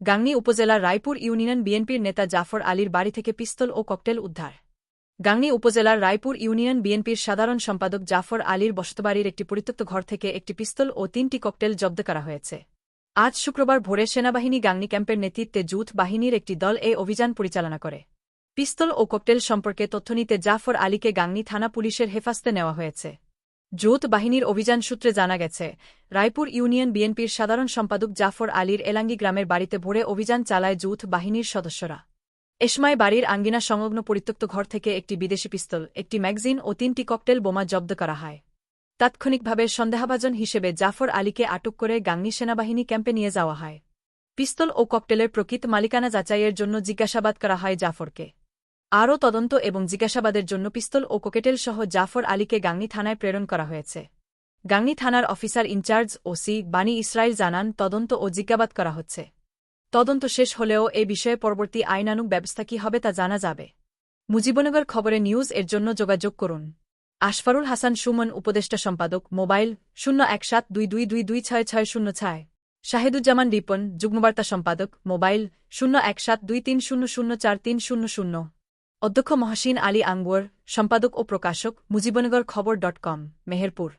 গাংনী উপজেলার রায়পুর ইউনিয়ন বিএনপির নেতা জাফর আলীর বাড়ি থেকে পিস্তল ও ককটেল উদ্ধার। গাংনী উপজেলার রায়পুর ইউনিয়ন বিএনপির সাধারণ সম্পাদক জাফর আলীর বসতবাড়ির একটি পরিত্যক্ত ঘর থেকে একটি পিস্তল ও তিনটি ককটেল জব্দ করা হয়েছে। আজ শুক্রবার ভোরে সেনাবাহিনী গাংনী ক্যাম্পের নেতৃত্বে যুথ বাহিনীর একটি দল এই অভিযান পরিচালনা করে। পিস্তল ও ককটেল সম্পর্কে তথ্য নিতে জাফর আলীকে গাংনী থানা পুলিশের হেফাজতে নেওয়া হয়েছে। যৌথ বাহিনীর অভিযান সূত্রে জানা গেছে, রায়পুর ইউনিয়ন বিএনপির সাধারণ সম্পাদক জাফর আলীর এলাঙ্গি গ্রামের বাড়িতে ভোরে অভিযান চালায় যৌথ বাহিনীর সদস্যরা। এসময় বাড়ির আঙ্গিনা সংলগ্ন পরিত্যক্ত ঘর থেকে একটি বিদেশি পিস্তল, একটি ম্যাগজিন ও তিনটি ককটেল বোমা জব্দ করা হয়। তাৎক্ষণিকভাবে সন্দেহভাজন হিসেবে জাফর আলীকে আটক করে গাংনী সেনাবাহিনী ক্যাম্পে নিয়ে যাওয়া হয়। পিস্তল ও ককটেলের প্রকৃত মালিকানা যাচাইয়ের জন্য জিজ্ঞাসাবাদ করা হয় জাফরকে। আরও তদন্ত এবং জিজ্ঞাসাবাদের জন্য পিস্তল ও কোকেটেল সহ জাফর আলীকে গাংনী থানায় প্রেরণ করা হয়েছে। গাংনী থানার officer in charge OC Bani Israel জানান, তদন্ত ও জিজ্ঞাবাদ করা হচ্ছে। তদন্ত শেষ হলেও এ বিষয়ে পরবর্তী আইনানুগ ব্যবস্থা কী হবে তা জানা যাবে। মুজিবনগর খবরে নিউজ এর জন্য যোগাযোগ করুন। আশফারুল হাসান সুমন, উপদেষ্টা সম্পাদক, মোবাইল শূন্য এক সাত দুই দুই দুই দুই ছয় ছয় শূন্য ছয়। শাহেদুজ্জামান রিপন, যুগ্মবার্তা সম্পাদক, মোবাইল শূন্য এক সাত দুই তিন শূন্য শূন্য চার তিন শূন্য শূন্য। অধ্যক্ষ মহাসিন আলী আঙ্গুয়ার সম্পাদক ও প্রকাশক মুজিবনগর খবর ডট কম মেহেরপুর।